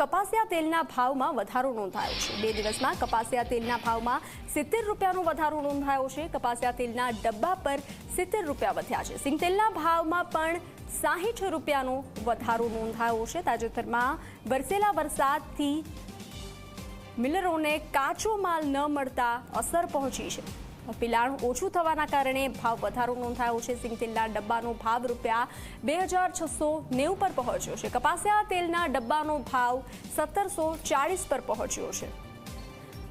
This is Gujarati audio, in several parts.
કપાસિયા તેલના ભાવમાં વધારો નોંધાયો છે. બે દિવસમાં કપાસિયા તેલના ભાવમાં સિત્તેર રૂપિયાનો વધારો નોંધાયો છે. કપાસિયા તેલના ડબ્બા પર સિત્તેર રૂપિયા વધ્યા છે. સિંગ તેલના ભાવમાં પણ સાહીઠ રૂપિયાનો વધારો નોંધાયો છે. તાજેતરમાં વરસેલા વરસાદથી મિલરોને કાચો માલ ન મળતા અસર પહોંચી છે. પિલાણ ઓછું થવાના કારણે ભાવ વધારો નોંધાયો છે. સિંગ તેલના ડબ્બાનો ભાવ રૂપિયા બે હજાર છસો નેવું પર પહોંચ્યો છે. કપાસિયા તેલના ડબ્બાનો ભાવ સત્તરસો ચાળીસ પર પહોંચ્યો છે.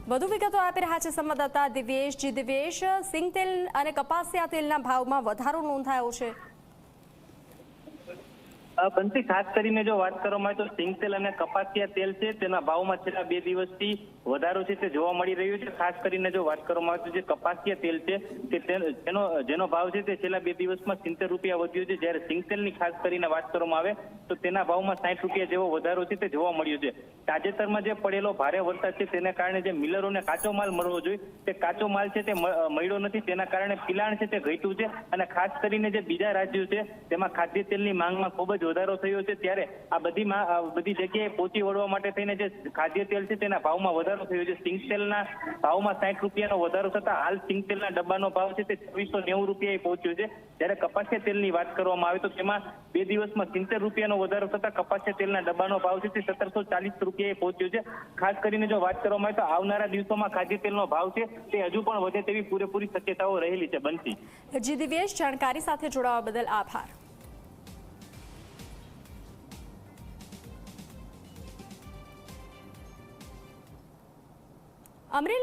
વધુ વિગતો આપી રહ્યા છે સંવાદદાતા દિવ્યેશ. જી દિવ્યેશ, સિંગ તેલ અને કપાસિયા તેલના ભાવમાં વધારો નોંધાયો છે. બંસી, ખાસ કરીને જો વાત કરવામાં આવે તો સિંગ તેલ અને કપાસિયા તેલ છે, તેના ભાવમાં છેલ્લા બે દિવસથી વધારો છે, તે જોવા મળી રહ્યો છે. ખાસ કરીને જો વાત કરવામાં આવે તો જે કપાસિયા તેલ છે, તે તેનો જેનો ભાવ છે, તે છેલ્લા બે દિવસમાં સિત્તેર રૂપિયા વધ્યો છે. જ્યારે સિંગ તેલની ખાસ કરીને વાત કરવામાં આવે તો તેના ભાવમાં સાઠ રૂપિયા જેવો વધારો છે, તે જોવા મળ્યો છે. તાજેતરમાં જે પડેલો ભારે વરસાદ છે, તેના કારણે જે મિલરોને કાચો માલ મળવો જોઈએ, તે કાચો માલ છે, તે મળ્યો નથી. તેના કારણે પિલાણ છે, તે ઘટ્યું છે. અને ખાસ કરીને જે બીજા રાજ્યો છે, તેમાં ખાદ્ય તેલની માંગમાં ખૂબ જ વધારો થયો છે ત્યારે આ બધી બધી જગ્યાએ પહોંચી વળવા માટે થઈને જે ખાદ્ય તેલ છે તેના ભાવમાં વધારો થયો છે. સિંગ તેલના ભાવમાં સાઠ રૂપિયાનો વધારો થતા હાલ સિંગ તેલના ડબ્બાનો ભાવ છે તે છવ્વીસો નેવું રૂપિયાએ પહોંચ્યો છે. જ્યારે કપાસિયા તેલની વાત કરવામાં આવે તો તેમાં બે દિવસમાં સિત્તેર રૂપિયાનો વધારો થતા કપાસિયા તેલના ડબ્બાનો ભાવ છે તે સત્તરસો ચાલીસ રૂપિયાએ પહોંચ્યો છે. ખાસ કરીને જો વાત કરવામાં આવે તો આવનારા દિવસોમાં ખાદ્ય તેલનો ભાવ છે તે હજુ પણ વધે તેવી પૂરેપૂરી શક્યતાઓ રહેલી છે બનતી. જી દિવ્યેશ, જાણકારી સાથે જોડાવા બદલ આભાર. અમરેલી